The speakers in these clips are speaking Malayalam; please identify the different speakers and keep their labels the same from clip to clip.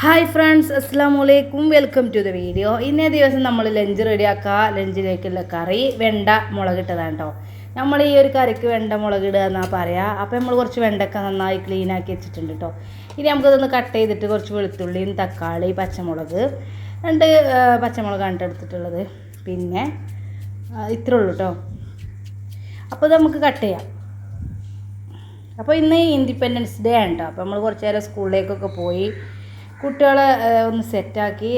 Speaker 1: ഹായ് ഫ്രണ്ട്സ് അസ്സാം വലൈക്കും വെൽക്കം ടു ദ വീഡിയോ ഇന്നേ ദിവസം നമ്മൾ ലഞ്ച് റെഡിയാക്കുക ലഞ്ചിലേക്കുള്ള കറി വെണ്ട മുളകിട്ടതാണ് കേട്ടോ നമ്മൾ ഈ ഒരു കറിക്ക് വെണ്ട മുളകിടുക എന്നാണ് പറയുക അപ്പോൾ നമ്മൾ കുറച്ച് വെണ്ടക്ക നന്നായി ക്ലീൻ ആക്കി വെച്ചിട്ടുണ്ട് കേട്ടോ ഇനി നമുക്കതൊന്ന് കട്ട് ചെയ്തിട്ട് കുറച്ച് വെളുത്തുള്ളിയും തക്കാളി പച്ചമുളക്. രണ്ട് പച്ചമുളകാണ് ട്ടോ എടുത്തിട്ടുള്ളത്. പിന്നെ ഇത്രേ ഉള്ളൂ കേട്ടോ അപ്പോൾ ഇത് നമുക്ക് കട്ട് ചെയ്യാം. അപ്പോൾ ഇന്ന് ഇൻഡിപെൻഡൻസ് ഡേ ആണ് കേട്ടോ അപ്പോൾ നമ്മൾ കുറച്ച് നേരം സ്കൂളിലേക്കൊക്കെ പോയി കുട്ടികളെ ഒന്ന് സെറ്റാക്കി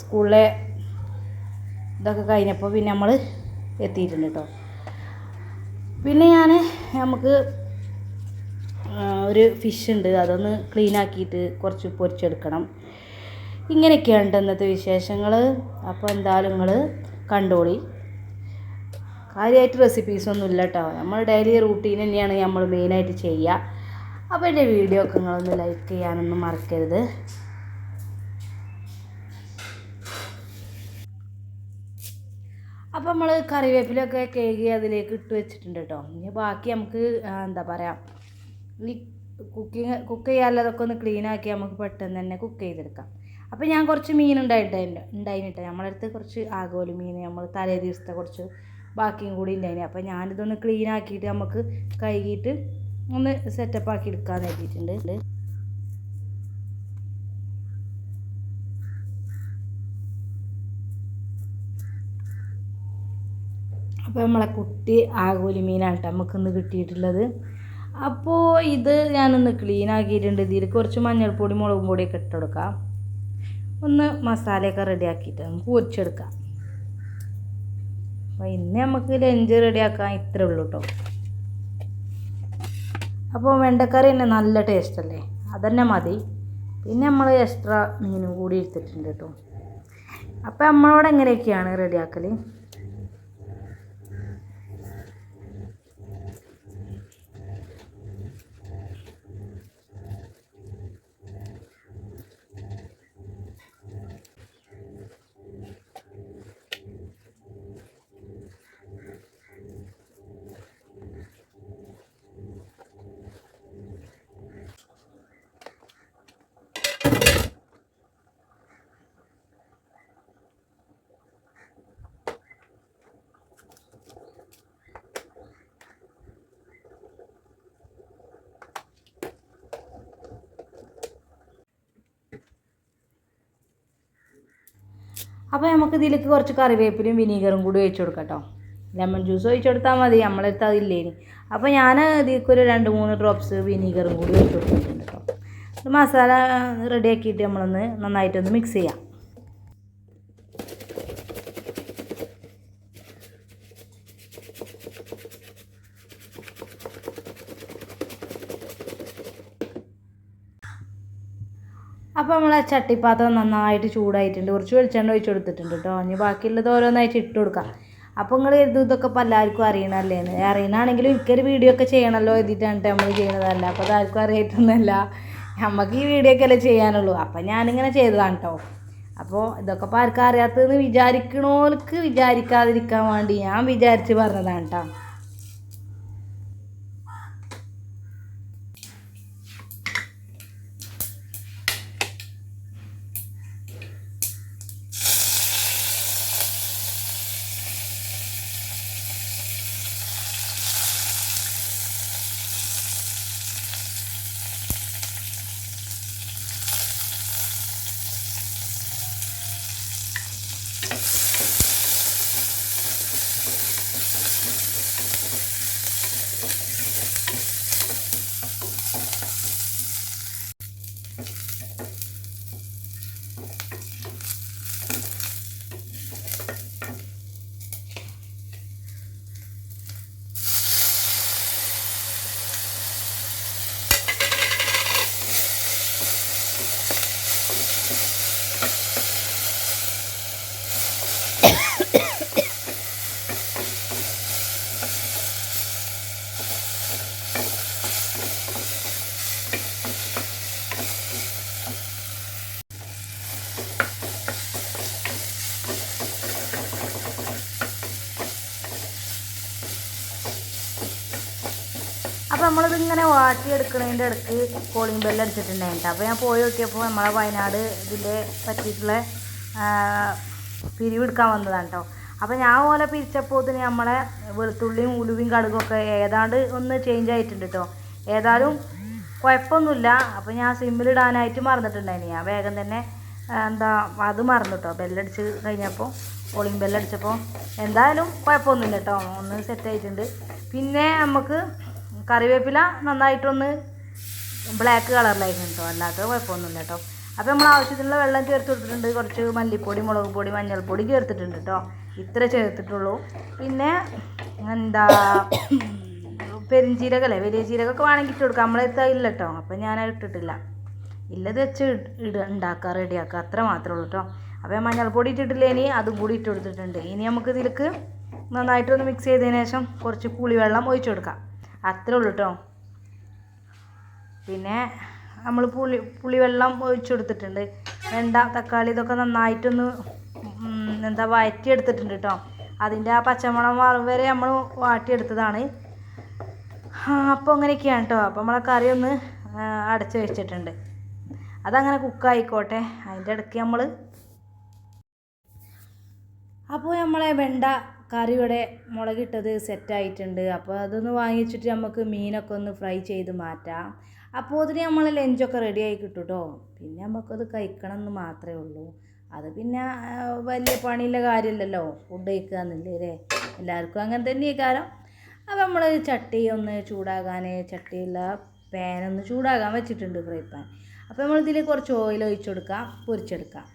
Speaker 1: സ്കൂളിലെ ഇതൊക്കെ കഴിഞ്ഞപ്പോൾ പിന്നെ നമ്മൾ എത്തിയിട്ടുണ്ട് കേട്ടോ പിന്നെ ഞാൻ നമുക്ക് ഒരു ഫിഷ് ഉണ്ട്. അതൊന്ന് ക്ലീൻ ആക്കിയിട്ട് കുറച്ച് പൊരിച്ചെടുക്കണം. ഇങ്ങനെയൊക്കെയാണ് ഇന്നത്തെ വിശേഷങ്ങൾ അപ്പോൾ എന്തായാലും നിങ്ങൾ കണ്ടോളി. കാര്യമായിട്ട് റെസിപ്പീസ് ഒന്നും ഇല്ല കേട്ടോ നമ്മൾ ഡെയിലി റൂട്ടീൻ തന്നെയാണ് നമ്മൾ മെയിനായിട്ട് ചെയ്യുക അപ്പോൾ എന്റെ വീഡിയോ ഒക്കെ നിങ്ങളൊന്ന് ലൈക്ക് ചെയ്യാനൊന്നും മറക്കരുത്. അപ്പോൾ നമ്മൾ കറിവേപ്പിലൊക്കെ കേകി അതിലേക്ക് ഇട്ട് വെച്ചിട്ടുണ്ട് കേട്ടോ ഇനി ബാക്കി നമുക്ക് എന്താ പറയുക ഈ കുക്കിങ് കുക്ക് ചെയ്യാനുള്ളതൊക്കെ ഒന്ന് ക്ലീൻ ആക്കി നമുക്ക് പെട്ടെന്ന് തന്നെ കുക്ക് ചെയ്തെടുക്കാം. അപ്പോൾ ഞാൻ കുറച്ച് മീൻ ഉണ്ടായിട്ട് ഉണ്ടായിട്ടോ നമ്മളെ അടുത്ത് കുറച്ച് ആഗോലി മീൻ നമ്മൾ തലേ ദിവസത്തെ കുറച്ച് ബാക്കിയും കൂടി ഉണ്ടായിന്. അപ്പോൾ ഞാനിതൊന്ന് ക്ലീൻ ആക്കിയിട്ട് നമുക്ക് കഴുകിയിട്ട് ഒന്ന് സെറ്റപ്പ് ആക്കി എടുക്കാൻ നോക്കിയിട്ടുണ്ട്. അപ്പോൾ നമ്മളെ കുട്ടി ആഗോലി മീനാണ് കേട്ടോ നമുക്കിന്ന് കിട്ടിയിട്ടുള്ളത്. അപ്പോൾ ഇത് ഞാനൊന്ന് ക്ലീൻ ആക്കിയിട്ടുണ്ട്. ഇതിൽ കുറച്ച് മഞ്ഞൾപ്പൊടി മുളകും പൊടിയൊക്കെ ഇട്ട് കൊടുക്കാം. ഒന്ന് മസാലയൊക്കെ റെഡി ആക്കിയിട്ട് നമുക്ക് പൊരിച്ചെടുക്കാം. അപ്പോൾ ഇന്ന് നമുക്ക് ലഞ്ച് റെഡിയാക്കാൻ ഇത്രേ ഉള്ളൂ കേട്ടോ അപ്പോൾ വെണ്ടക്കറി തന്നെ നല്ല ടേസ്റ്റ് അല്ലേ? അതന്നെ മതി. പിന്നെ നമ്മൾ എക്സ്ട്രാ മീനും കൂടി എടുത്തിട്ടുണ്ട് കേട്ടോ അപ്പോൾ നമ്മളോട് എങ്ങനെയൊക്കെയാണ് റെഡിയാക്കൽ അപ്പോൾ നമുക്ക് ഇതിലേക്ക് കുറച്ച് കറിവേപ്പിലും വിനീഗറും കൂടി ഒഴിച്ച് കൊടുക്കാം കേട്ടോ ലെമൺ ജ്യൂസ് ഒഴിച്ചു കൊടുത്താൽ മതി. നമ്മളടുത്ത് അതില്ലേനി. അപ്പോൾ ഞാൻ ഇതിലേക്ക് ഒരു രണ്ട് മൂന്ന് ഡ്രോപ്സ് വിനീഗറും കൂടി ഒഴിച്ച് കൊടുത്തിട്ടുണ്ട് കേട്ടോ മസാല റെഡിയാക്കിയിട്ട് നമ്മളൊന്ന് നന്നായിട്ടൊന്ന് മിക്സ് ചെയ്യാം. അപ്പോൾ നമ്മൾ ചട്ടിപ്പാത്രം നന്നായിട്ട് ചൂടായിട്ടുണ്ട്. കുറച്ച് വെളിച്ചെണ്ണ ഒഴിച്ച് കൊടുത്തിട്ടുണ്ട് കേട്ടോ ഇനി ബാക്കിയുള്ളത് ഓരോന്നായിട്ട് ഇട്ട് കൊടുക്കാം. അപ്പോൾ നിങ്ങൾ ഇത് ഇതൊക്കെ ഇപ്പോൾ എല്ലാവർക്കും അറിയണമല്ലേ അറിയണമാണെങ്കിലും എനിക്കൊരു വീഡിയോ ഒക്കെ ചെയ്യണമല്ലോ എഴുതിയിട്ടാണ് നമ്മൾ ചെയ്യണതല്ല അപ്പോൾ അതാർക്കും അറിയായിട്ടൊന്നുമല്ല. നമുക്ക് ഈ വീഡിയോ ഒക്കെ അല്ലേ ചെയ്യാനുള്ളൂ. അപ്പം ഞാനിങ്ങനെ ചെയ്തതാണ് കേട്ടോ അപ്പോൾ ഇതൊക്കെ ഇപ്പോൾ ആർക്കും അറിയാത്തതെന്ന് വിചാരിക്കണോർക്ക് വിചാരിക്കാതിരിക്കാൻ വേണ്ടി ഞാൻ വിചാരിച്ച് പറഞ്ഞതാണ് കേട്ടോ അപ്പോൾ നമ്മളിതിങ്ങനെ വാട്ടിയെടുക്കണതിന്റെ ഇടയ്ക്ക് കോളിംഗ് ബെല്ല് അടിച്ചിട്ടുണ്ടായിരുന്നു അപ്പോൾ ഞാൻ പോയി നോക്കിയപ്പോൾ നമ്മളെ വയനാട് ഇതിന്റെ പറ്റിയിട്ടുള്ള പിരിവെടുക്കാൻ വന്നതാണ് കേട്ടോ അപ്പോൾ ഞാൻ പോലെ പിരിച്ചപ്പോൾ ഇതിന് നമ്മളെ വെളുത്തുള്ളിയും ഉലുവയും കടുകൊക്കെ ഏതാണ്ട് ഒന്ന് ചേഞ്ച് ആയിട്ടുണ്ട് കേട്ടോ ഏതായാലും കുഴപ്പമൊന്നുമില്ല. അപ്പോൾ ഞാൻ സിമ്മിലിടാനായിട്ട് മറന്നിട്ടുണ്ടായിരുന്നു. ഞാൻ വേഗം തന്നെ എന്താ അത് മറന്നു കേട്ടോ ബെല്ലടിച്ച് കഴിഞ്ഞപ്പോൾ കോളിംഗ് ബെല്ലടിച്ചപ്പോൾ എന്തായാലും കുഴപ്പമൊന്നുമില്ല കേട്ടോ ഒന്ന് സെറ്റ് ആയിട്ടുണ്ട്. പിന്നെ നമുക്ക് കറിവേപ്പില നന്നായിട്ടൊന്ന് ബ്ലാക്ക് കളറിലായിരുന്നു കേട്ടോ അല്ലാത്ത കുഴപ്പമൊന്നുമില്ല കേട്ടോ അപ്പോൾ നമ്മൾ ആവശ്യത്തിനുള്ള വെള്ളം ചേർത്ത് കൊടുത്തിട്ടുണ്ട്. കുറച്ച് മല്ലിപ്പൊടി മുളക് പൊടി മഞ്ഞൾപ്പൊടി ചേർത്തിട്ടുണ്ട് കേട്ടോ ഇത്ര ചേർത്തിട്ടുള്ളൂ. പിന്നെ എന്താ പെരിഞ്ചീരകല്ലേ? വലിയ ജീരകമൊക്കെ വേണമെങ്കിൽ ഇട്ട് കൊടുക്കാം. നമ്മളെ ഇല്ല കേട്ടോ അപ്പം ഞാൻ ഇട്ടിട്ടില്ല. ഇല്ലത് വെച്ച് ഇട ഉണ്ടാക്കുക റെഡിയാക്കുക അത്ര മാത്രമേ ഉള്ളൂ കേട്ടോ അപ്പോൾ മഞ്ഞൾപ്പൊടി ഇട്ടിട്ടില്ല ഇനി. അതും കൂടി ഇട്ട് കൊടുത്തിട്ടുണ്ട്. ഇനി നമുക്ക് ഇതിലേക്ക് നന്നായിട്ടൊന്ന് മിക്സ് ചെയ്തതിന് ശേഷം കുറച്ച് പുളിവെള്ളം ഒഴിച്ചു കൊടുക്കാം. അത്രേ ഉള്ളൂ കേട്ടോ പിന്നെ നമ്മൾ പുളി പുളിവെള്ളം ഒഴിച്ചു കൊടുത്തിട്ടുണ്ട് വെണ്ട തക്കാളി ഇതൊക്കെ നന്നായിട്ടൊന്ന് എന്താ വഴറ്റിയെടുത്തിട്ടുണ്ട് കേട്ടോ അതിന്റെ ആ പച്ചമണം മാറും വരെ നമ്മൾ വാട്ടിയെടുത്തതാണ്. അപ്പോൾ അങ്ങനെയൊക്കെയാണ് കേട്ടോ അപ്പോൾ നമ്മളെ കറി ഒന്ന് അടച്ച് വെച്ചിട്ടുണ്ട്. അതങ്ങനെ കുക്കായിക്കോട്ടെ. അതിന്റെ ഇടയ്ക്ക് നമ്മൾ അപ്പോൾ നമ്മളെ വെണ്ട കറി ഇവിടെ മുളകിട്ടത് സെറ്റായിട്ടുണ്ട്. അപ്പോൾ അതൊന്ന് വാങ്ങിച്ചിട്ട് നമുക്ക് മീനൊക്കെ ഒന്ന് ഫ്രൈ ചെയ്ത് മാറ്റാം. അപ്പോൾ അതിന് നമ്മൾ ലഞ്ചൊക്കെ റെഡി ആയി കിട്ടും കേട്ടോ പിന്നെ നമുക്കത് കഴിക്കണം എന്ന് മാത്രമേ ഉള്ളൂ. അത് പിന്നെ വലിയ പണിയുള്ള കാര്യമില്ലല്ലോ. ഫുഡ് കഴിക്കുക അല്ലേ? എല്ലാവർക്കും അങ്ങനെ തന്നെ കാരം. അപ്പോൾ നമ്മൾ ചട്ടി ഒന്ന് ചൂടാകാൻ ചട്ടിയുള്ള പാനൊന്ന് ചൂടാകാൻ വെച്ചിട്ടുണ്ട് ഫ്രൈ പാൻ അപ്പോൾ നമ്മളിതിൽ കുറച്ച് ഓയിൽ ഒഴിച്ചു കൊടുക്കാം പൊരിച്ചെടുക്കാം.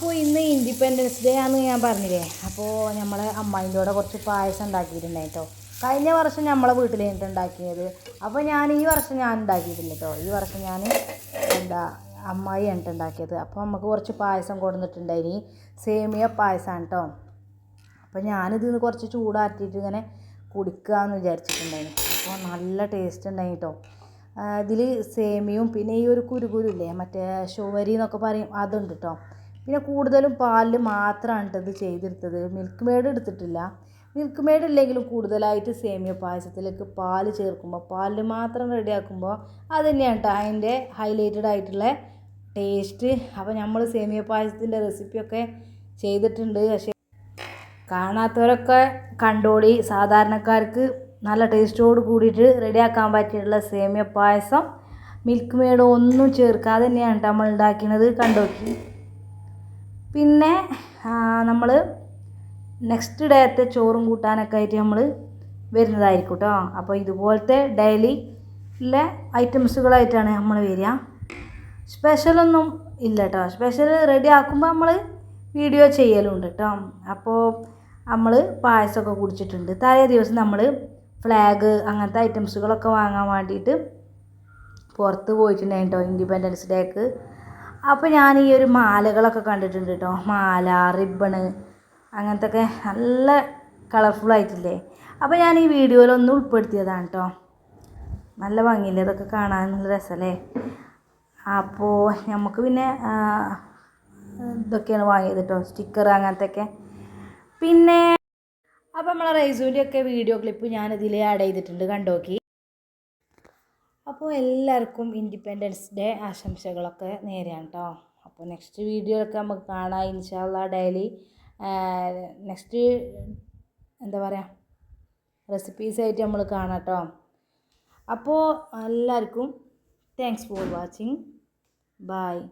Speaker 1: അപ്പോൾ ഇന്ന് ഇൻഡിപെൻഡൻസ് ഡേ ആണ് ഞാൻ പറഞ്ഞില്ലേ? അപ്പോൾ നമ്മൾ അമ്മായിന്റെ കൂടെ കുറച്ച് പായസം ഉണ്ടാക്കിയിട്ടുണ്ടായി കേട്ടോ കഴിഞ്ഞ വർഷം നമ്മളെ വീട്ടിൽ നിന്നിട്ട് ഉണ്ടാക്കിയത്. അപ്പോൾ ഞാൻ ഈ വർഷം ഞാൻ ഉണ്ടാക്കിയിട്ടില്ല കേട്ടോ ഈ വർഷം ഞാൻ എന്താ അമ്മായി എന്നിട്ട് ഉണ്ടാക്കിയത്. അപ്പോൾ നമുക്ക് കുറച്ച് പായസം കൊടുത്തിട്ടുണ്ടായിനി സേമിയ പായസമാണ് കേട്ടോ അപ്പോൾ ഞാനിത് കുറച്ച് ചൂടാറ്റിയിട്ട് ഇങ്ങനെ കുടിക്കാമെന്ന് വിചാരിച്ചിട്ടുണ്ടായിരുന്നു അപ്പോൾ നല്ല ടേസ്റ്റ് ഉണ്ടായി കേട്ടോ ഇതിൽ സേമിയയും പിന്നെ ഈ ഒരു കുരുകുരുല്ലേ? മറ്റേ ഷുവരി എന്നൊക്കെ പറയും അതുണ്ട് കേട്ടോ പിന്നെ കൂടുതലും പാലിൽ മാത്രമാണ് ഇത് ചെയ്തെടുത്തത്. മിൽക്ക് മെയ്ഡ് എടുത്തിട്ടില്ല. മിൽക്ക് മെയ്ഡ് ഇല്ലെങ്കിലും കൂടുതലായിട്ട് സേമിയ പായസത്തിലേക്ക് പാൽ ചേർക്കുമ്പോൾ പാലിൽ മാത്രം റെഡിയാക്കുമ്പോൾ അത് തന്നെയാണ് കേട്ടോ അതിന്റെ ഹൈലൈറ്റഡ് ആയിട്ടുള്ള ടേസ്റ്റ് അപ്പോൾ നമ്മൾ സേമിയ പായസത്തിന്റെ റെസിപ്പിയൊക്കെ ചെയ്തിട്ടുണ്ട്. പക്ഷേ കാണാത്തവരൊക്കെ കണ്ടോടി. സാധാരണക്കാർക്ക് നല്ല ടേസ്റ്റോട് കൂടിയിട്ട് റെഡിയാക്കാൻ പറ്റിയിട്ടുള്ള സേമിയ പായസം മിൽക്ക് മെയ്ഡ് ഒന്നും ചേർക്കാതെ തന്നെയാണ് നമ്മൾ ഉണ്ടാക്കുന്നത് കണ്ടോക്കി. പിന്നെ നമ്മൾ നെക്സ്റ്റ് ഡേത്തെ ചോറും കൂട്ടാനൊക്കെ ആയിട്ട് നമ്മൾ വരുന്നതായിരിക്കും കേട്ടോ അപ്പോൾ ഇതുപോലത്തെ ഡെയിലി ഉള്ള ഐറ്റംസുകളായിട്ടാണ് നമ്മൾ വരിക. സ്പെഷ്യലൊന്നും ഇല്ല കേട്ടോ സ്പെഷ്യൽ റെഡി ആക്കുമ്പോൾ നമ്മൾ വീഡിയോ ചെയ്യലുണ്ട് കേട്ടോ അപ്പോൾ നമ്മൾ പായസമൊക്കെ കുടിച്ചിട്ടുണ്ട്. തലേ ദിവസം നമ്മൾ ഫ്ലാഗ് അങ്ങനത്തെ ഐറ്റംസുകളൊക്കെ വാങ്ങാൻ വേണ്ടിയിട്ട് പുറത്ത് പോയിട്ടുണ്ടായിട്ടോ ഇൻഡിപെൻഡൻസ് ഡേക്ക് അപ്പോൾ ഞാൻ ഈ ഒരു മാലകളൊക്കെ കണ്ടിട്ടുണ്ട് കേട്ടോ മാല റിബണ് അങ്ങനത്തെ ഒക്കെ നല്ല കളർഫുൾ ആയിട്ടില്ലേ? അപ്പോൾ ഞാൻ ഈ വീഡിയോയിലൊന്ന് ഉൾപ്പെടുത്തിയതാണ് കേട്ടോ നല്ല ഭംഗിയില്ലേ? ഇതൊക്കെ കാണാൻ നല്ല രസമല്ലേ അപ്പോൾ നമുക്ക് പിന്നെ ഇതൊക്കെയാണ് വാങ്ങിയത് കേട്ടോ സ്റ്റിക്കർ അങ്ങനത്തെ ഒക്കെ പിന്നെ അപ്പോൾ നമ്മളെ റൈസൂന്റെയൊക്കെ വീഡിയോ ക്ലിപ്പ് ഞാനിതിൽ ആഡ് ചെയ്തിട്ടുണ്ട് കണ്ടോക്കി. അപ്പോൾ എല്ലാവർക്കും ഇൻഡിപെൻഡൻസ് ഡേ ആശംസകളൊക്കെ നേരെയാണ് കേട്ടോ അപ്പോൾ നെക്സ്റ്റ് വീഡിയോയിലൊക്കെ നമുക്ക് കാണാം ഇൻഷാല്ല ഡെയിലി നെക്സ്റ്റ് എന്താ പറയുക റെസിപ്പീസായിട്ട് നമ്മൾ കാണാം കേട്ടോ അപ്പോൾ എല്ലാവർക്കും താങ്ക്സ് ഫോർ വാച്ചിങ് ബായ്